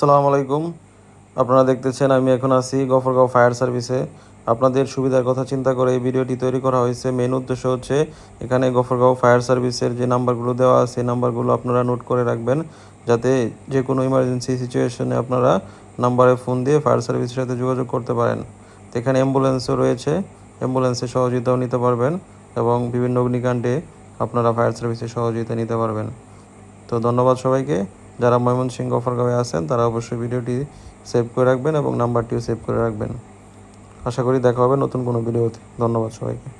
আসসালামু আলাইকুম। আপনারা দেখতেছেন, আমি এখন আছি গফরগাঁও ফায়ার সার্ভিসে। আপনাদের সুবিধার কথা চিন্তা করে এই ভিডিওটি তৈরি করা হয়েছে। মেন উদ্দেশ্য হচ্ছে, এখানে গফরগাঁও ফায়ার সার্ভিসের যে নাম্বারগুলো দেওয়া আছে নাম্বারগুলো আপনারা নোট করে রাখবেন। যাতে যে কোনো ইমার্জেন্সি সিচুয়েশনে আপনারা নাম্বারে ফোন দিয়ে ফায়ার সার্ভিসের সাথে যোগাযোগ করতে পারেন। তো এখানে অ্যাম্বুলেন্সও রয়েছে। অ্যাম্বুলেন্সের সহযোগিতাও নিতে পারবেন এবং বিভিন্ন অগ্নিকাণ্ডে আপনারা ফায়ার সার্ভিসের সহযোগিতা নিতে পারবেন। তো ধন্যবাদ সবাইকে। যারা ময়মনসিংহ গফরগাঁওয়ে আছেন, তারা অবশ্যই ভিডিওটি সেভ করে রাখবেন এবং নাম্বারটিও সেভ করে রাখবেন। আশা করি দেখা হবে নতুন কোনো ভিডিওতে। ধন্যবাদ সবাইকে।